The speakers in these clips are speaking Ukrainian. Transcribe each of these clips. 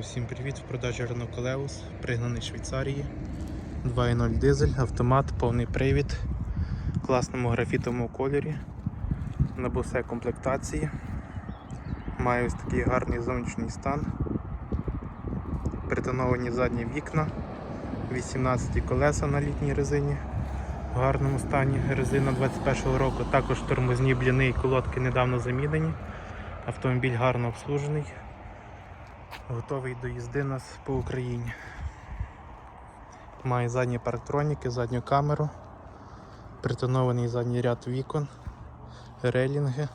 Усім привіт! В продажі Renault Koleos, пригнаний Швейцарії. 2.0 дизель, автомат, повний привід, класному графітовому кольорі, на босе комплектації. Має ось такий гарний зовнішній стан. Притоновані задні вікна, 18 колеса на літній резині. В гарному стані резина 21 року. Також тормозні бліни і колодки недавно замінені. Автомобіль гарно обслужений готовий до їзди нас по Україні. Має задні парктроніки, задню камеру, притонований задній ряд вікон, релінги,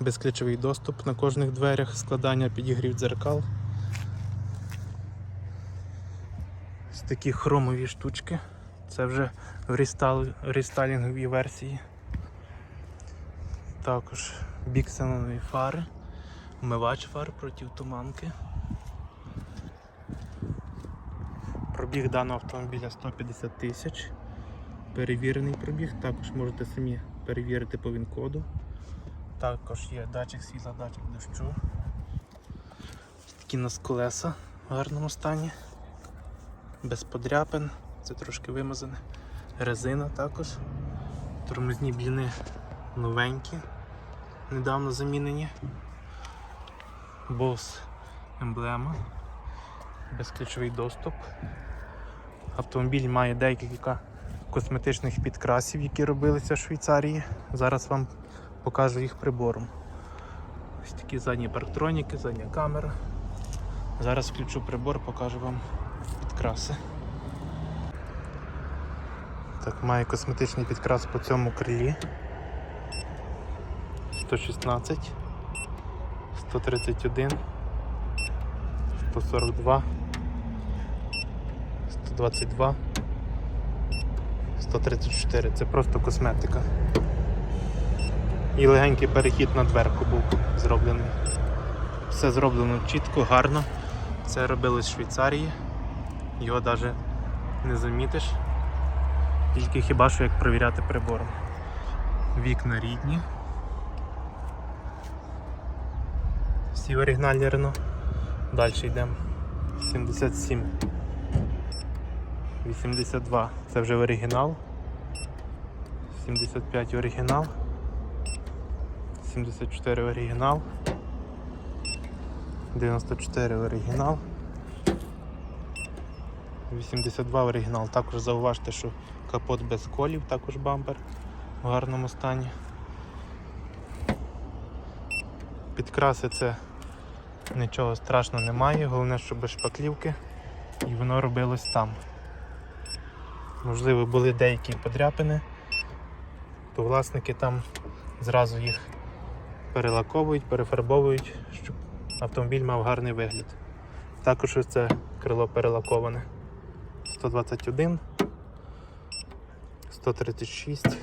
безключовий доступ на кожних дверях, складання підігрів дзеркал. Ось такі хромові штучки. Це вже в рестал... рестайлінговій версії. Також біксенові фари. Вмивач фар проти туманки. Пробіг даного автомобіля 150 тисяч. Перевірений пробіг, також можете самі перевірити по він-коду. Також є датчик світла, датчик дощу. Такі нас колеса в гарному стані. Без подряпин, це трошки вимазане. Резина також. Тормозні бліни новенькі, недавно замінені. Bose емблема, безключовий доступ. Автомобіль має декілька косметичних підкрасів, які робилися в Швейцарії. Зараз вам покажу їх прибором. Ось такі задні парктроніки, задня камера. Зараз включу прибор, покажу вам підкраси. Так, має косметичний підкрас по цьому крилі. 116. 131, 142, 122, 134. Це просто косметика. І легенький перехід на дверку був зроблений. Все зроблено чітко, гарно. Це робилось в Швейцарії. Його навіть не замітиш. Тільки хіба що як провіряти прибором. Вікна рідні. Всі оригінальні Рено. Далі йдемо. 77. 82. Це вже оригінал. 75 оригінал. 74 оригінал. 94 оригінал. 82 оригінал. Також зауважте, що капот без колів, також бампер в гарному стані. Підкраси це нічого страшного немає, головне, щоб без шпаклівки і воно робилось там. Можливо, були деякі подряпини, то власники там зразу їх перелаковують, перефарбовують, щоб автомобіль мав гарний вигляд. Також ось це крило перелаковане. 121, 136,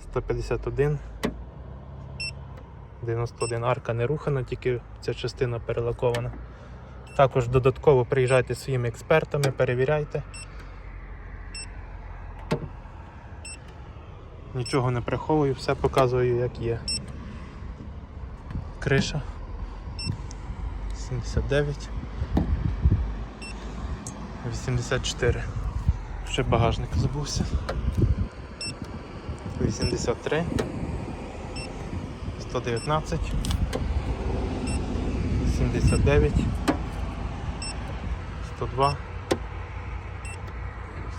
151. 91 арка не рухана, тільки ця частина перелакована. Також додатково приїжджайте своїми експертами, перевіряйте. Нічого не приховую, все показую як є. Криша 79, 84. Ще багажник забувся. 83. 119, 79, 102,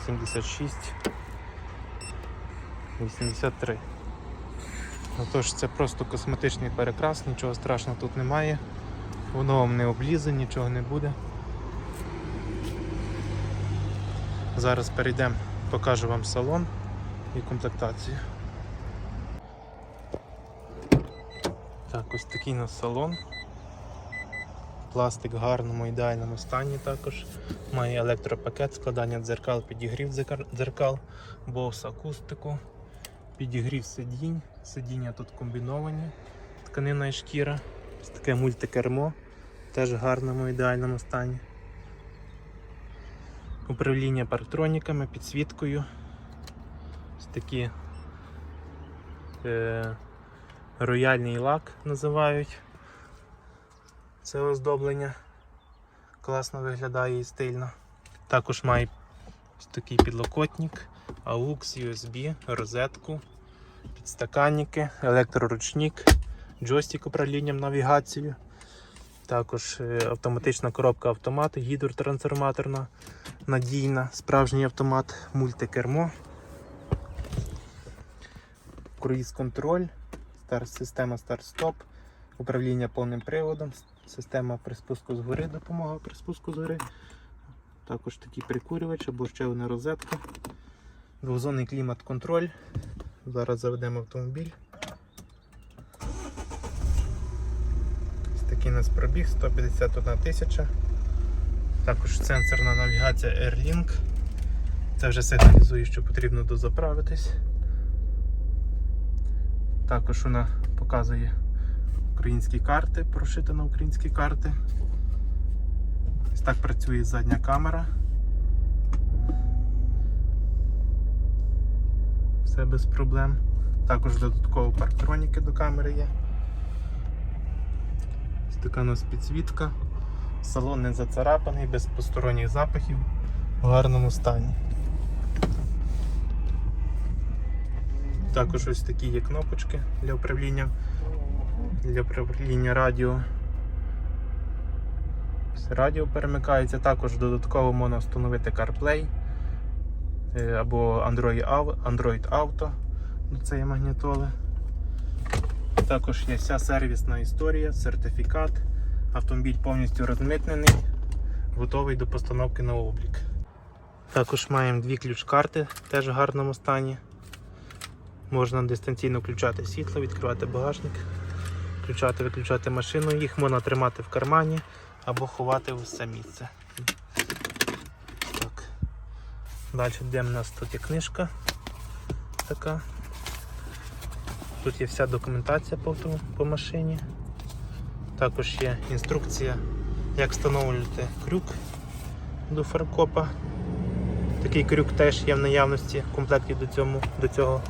76, 83. Отож, це просто косметичний перекрас, нічого страшного тут немає. Воно вам не облізе, нічого не буде. Зараз перейдемо, покажу вам салон і комплектацію. Так, ось такий у нас салон. Пластик в гарному ідеальному стані також. Має електропакет, складання дзеркал, підігрів дзеркал- бос акустику, підігрів сидінь. Сидіння тут комбіновані, тканина і шкіра. Ось таке мультикермо, теж в гарному ідеальному стані. Управління парктроніками, підсвіткою. Ось такі. Е- рояльний лак називають. Це оздоблення. Класно виглядає і стильно. Також має такий підлокотник, AUX, USB, розетку, підстаканники, електроручник, джойстик управлінням навігацією. Також е, автоматична коробка автомат, гідротрансформаторна, надійна, справжній автомат, мультикермо, круїз-контроль, стар- система старт-стоп, управління повним приводом, система при спуску згори, допомога при спуску згори. Також такий прикурювач або ще одна розетка. Двозонний клімат-контроль. Зараз заведемо автомобіль. Ось такий у нас пробіг 151 тисяча. Також сенсорна навігація AirLink. Це вже сигналізує, що потрібно дозаправитись. Також вона показує українські карти, прошита на українські карти. Ось так працює задня камера. Все без проблем. Також додатково парктроніки до камери є. Ось така у нас підсвітка. Салон не зацарапаний, без посторонніх запахів, в гарному стані. Також ось такі є кнопочки для управління, для управління радіо. Радіо перемикається, також додатково можна встановити CarPlay е, або Android Auto до цієї магнітоли. Також є вся сервісна історія, сертифікат. Автомобіль повністю розмитнений, готовий до постановки на облік. Також маємо дві ключ-карти, теж в гарному стані. Можна дистанційно включати світло, відкривати багажник, включати, виключати машину. Їх можна тримати в кармані або ховати в все місце. Так. Далі йдемо, у нас тут є книжка така. Тут є вся документація по, по машині. Також є інструкція, як встановлювати крюк до фаркопа. Такий крюк теж є в наявності в комплекті до, цьому, до цього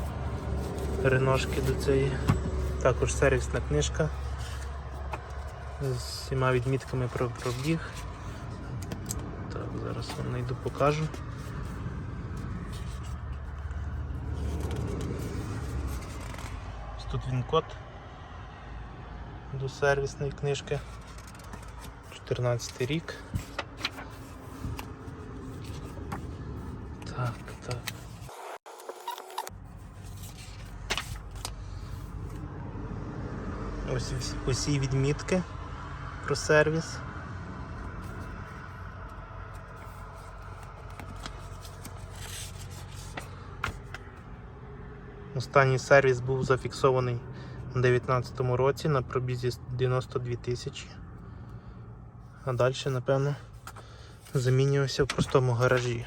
реношки до цієї. Також сервісна книжка з всіма відмітками про пробіг. Так, зараз вам знайду покажу. Ось тут він код до сервісної книжки. 14 рік. Так, так. Ось усі відмітки про сервіс. Останній сервіс був зафіксований у 2019 році на пробізі 92 тисячі. А далі, напевно, замінювався в простому гаражі.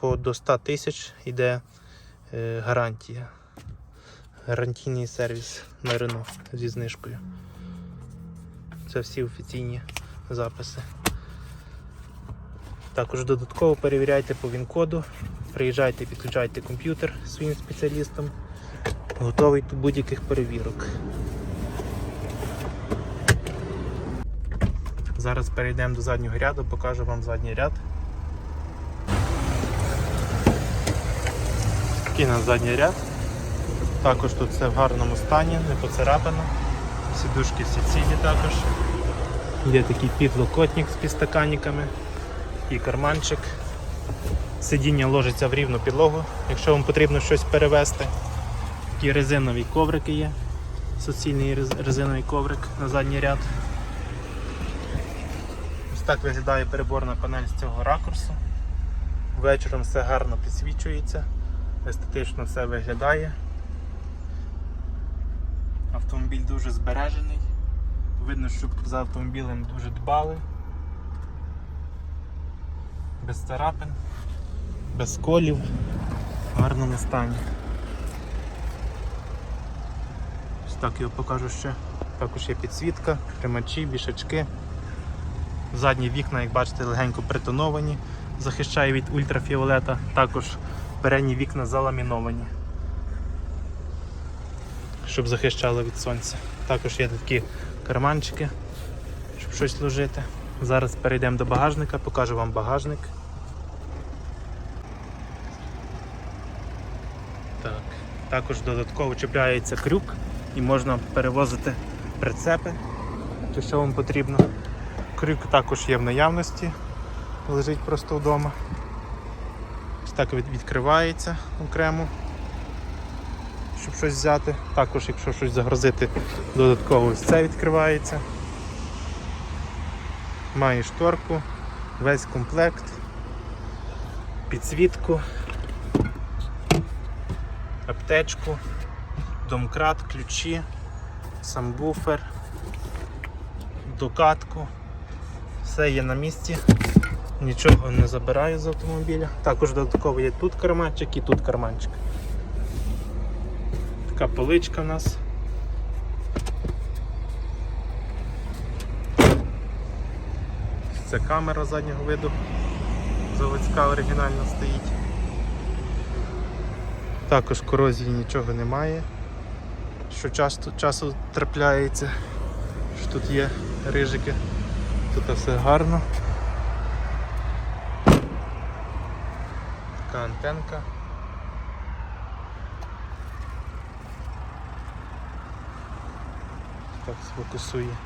По до 100 тисяч йде е, гарантія. Гарантійний сервіс на Рено зі знижкою. Це всі офіційні записи. Також додатково перевіряйте по ВІН-коду, приїжджайте, підключайте комп'ютер своїм спеціалістам. Готовий до будь-яких перевірок. Зараз перейдемо до заднього ряду, покажу вам задній ряд. Такий у нас задній ряд. Також тут все в гарному стані, не поцарапано. Сідушки всі цілі також. Є такий підлокотник з підстаканниками і карманчик. Сидіння ложиться в рівну підлогу, якщо вам потрібно щось перевезти. Такі резинові коврики є. Суцільний резиновий коврик на задній ряд. Ось так виглядає переборна панель з цього ракурсу. Вечором все гарно підсвічується, естетично все виглядає. Автомобіль дуже збережений. Видно, що за автомобілем дуже дбали. Без царапин, без колів, в гарному стані. Ось так його покажу ще. Також є підсвітка, тримачі, вішачки. Задні вікна, як бачите, легенько притоновані, захищає від ультрафіолета. Також передні вікна заламіновані щоб захищало від сонця. Також є такі карманчики щоб щось ложити. Зараз перейдемо до багажника, покажу вам багажник. Так. Також додатково чіпляється крюк і можна перевозити прицепи, чи що вам потрібно. Крюк також є в наявності, лежить просто вдома. Ось так відкривається окремо, щоб щось взяти. Також, якщо щось загрузити, додатково ось це відкривається. Має шторку, весь комплект, підсвітку, аптечку, домкрат, ключі, самбуфер, докатку. Все є на місці, нічого не забираю з автомобіля. Також додатково є тут карманчик і тут карманчик. Така поличка в нас. Це камера заднього виду. Заводська оригінально стоїть. Також корозії нічого немає. Що часто часу трапляється, що тут є рижики. Тут все гарно. Така антенка. Так, сфокусує.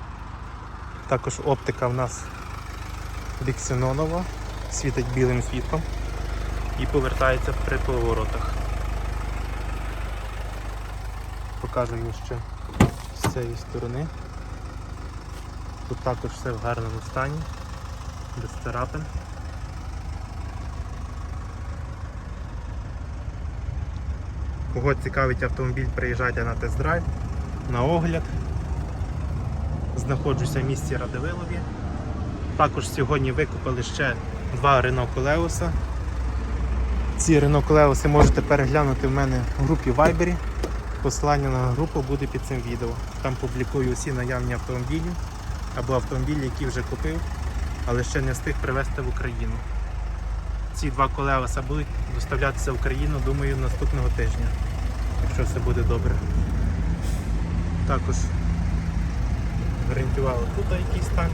Також оптика в нас біксенонова, світить білим світлом і повертається при поворотах. Покажу його ще з цієї сторони. Тут також все в гарному стані, без царапин. Кого цікавить автомобіль, приїжджайте на тест-драйв, на огляд. Знаходжуся в місті Радивилові. Також сьогодні викупили ще два Renault Koleos. Ці Renault Koleos можете переглянути в мене в групі Viber. Посилання на групу буде під цим відео. Там публікую усі наявні автомобілі або автомобілі, які вже купив, але ще не встиг привезти в Україну. Ці два колеса будуть доставлятися в Україну, думаю, наступного тижня, якщо все буде добре. Також гарантували тут якийсь стан.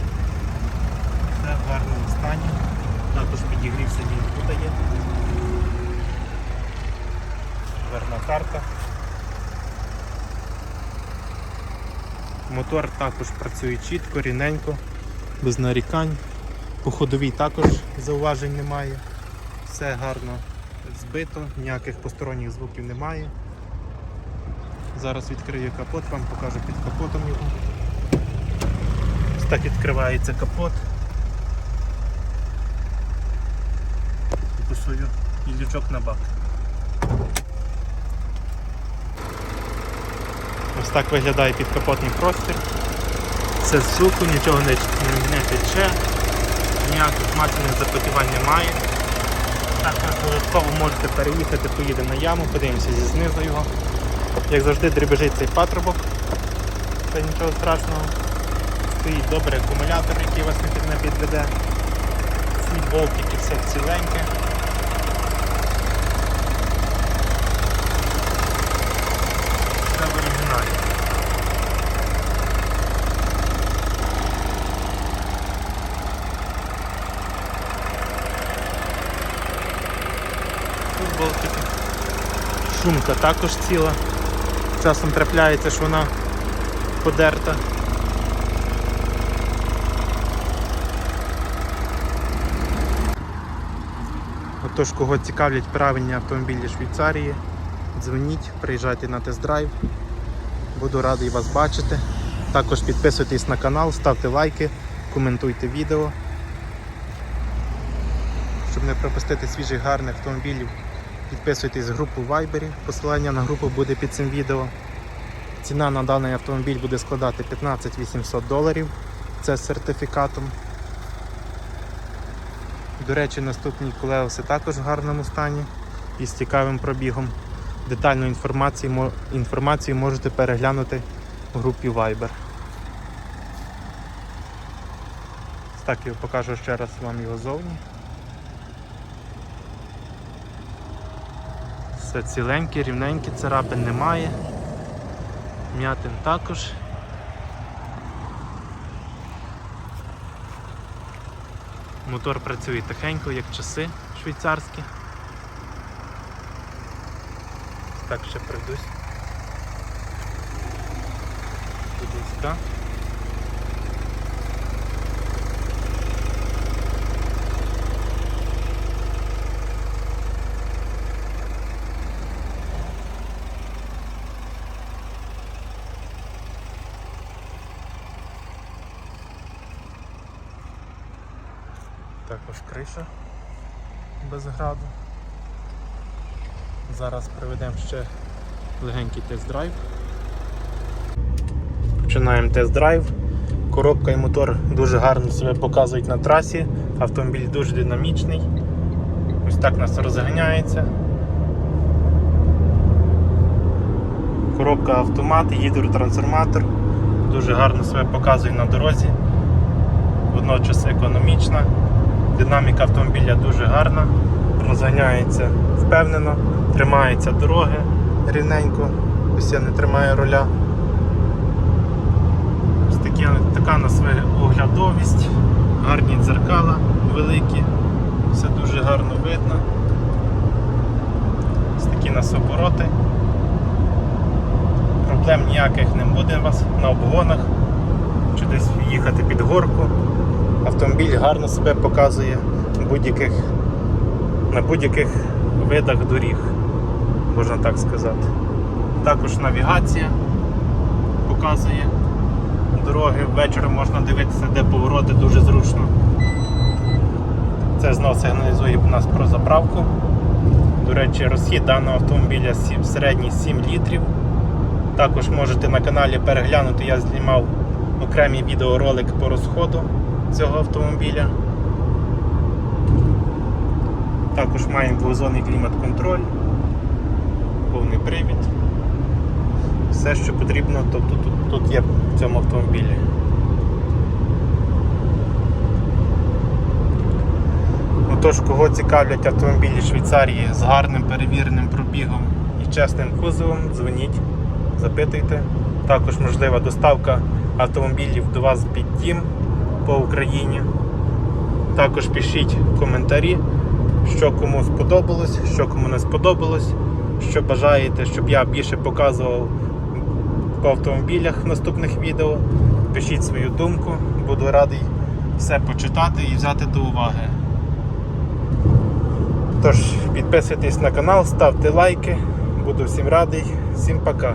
Все в гарному стані. Також підігрів сидінь тут є. Дверна карта. Мотор також працює чітко, рівненько, без нарікань. По ходовій також зауважень немає. Все гарно збито, ніяких посторонніх звуків немає. Зараз відкрию капот, вам покажу під капотом його. Так відкривається капот. Фокусую і лючок на бак. Ось так виглядає підкапотний простір. Все сухо, нічого не, не, тече, ніяких масляних запотівань немає. Також додатково можете переїхати, поїдемо на яму, подивимося зі знизу його. Як завжди дребежить цей патрубок, це нічого страшного. Стоїть добрий акумулятор, який вас не під- не підведе. Ці болтики все ціленьке. Все в оригіналі. Тут болтики. Шумка також ціла. Часом трапляється, що вона подерта. Отож, кого цікавлять правильні автомобілі Швейцарії, дзвоніть, приїжджайте на тест-драйв. Буду радий вас бачити. Також підписуйтесь на канал, ставте лайки, коментуйте відео. Щоб не пропустити свіжих гарних автомобілів, підписуйтесь в групу Viber. Посилання на групу буде під цим відео. Ціна на даний автомобіль буде складати 15 800 доларів. Це з сертифікатом. До речі, наступні колеоси також в гарному стані і з цікавим пробігом. Детальну інформацію, інформацію можете переглянути в групі Viber. Так я покажу ще раз вам його зовні. Все ціленьке, рівненьке, царапин немає. М'ятин також. Мотор працює тихенько, як часи швейцарські. Так, ще пройдусь. Тут близька. Також криша без граду. Зараз проведемо ще легенький тест-драйв. Починаємо тест-драйв. Коробка і мотор дуже гарно себе показують на трасі. Автомобіль дуже динамічний. Ось так нас розганяється. Коробка автомат, гідротрансформатор. Дуже гарно себе показує на дорозі. Водночас економічна. Динаміка автомобіля дуже гарна, розганяється впевнено, тримається дороги рівненько, ось я не тримаю руля. Ось такі, така на своя оглядовість, гарні дзеркала великі, все дуже гарно видно. Ось такі нас обороти. Проблем ніяких не буде у вас на обгонах, чи десь їхати під горку. Автомобіль гарно себе показує будь-яких, на будь-яких видах доріг, можна так сказати. Також навігація показує дороги, ввечері можна дивитися, де повороти дуже зручно. Це знову сигналізує нас про заправку. До речі, розхід даного автомобіля середній 7 літрів. Також можете на каналі переглянути, я знімав окремий відеоролик по розходу цього автомобіля. Також маємо двозонний клімат-контроль, повний привід. Все, що потрібно, тобто тут, тут є в цьому автомобілі. Отож, кого цікавлять автомобілі Швейцарії з гарним перевіреним пробігом і чесним кузовом, дзвоніть, запитуйте. Також можлива доставка автомобілів до вас під дім по Україні. Також пишіть коментарі, що кому сподобалось, що кому не сподобалось, що бажаєте, щоб я більше показував по автомобілях в наступних відео. Пишіть свою думку, буду радий все почитати і взяти до уваги. Тож, підписуйтесь на канал, ставте лайки, буду всім радий, всім пока.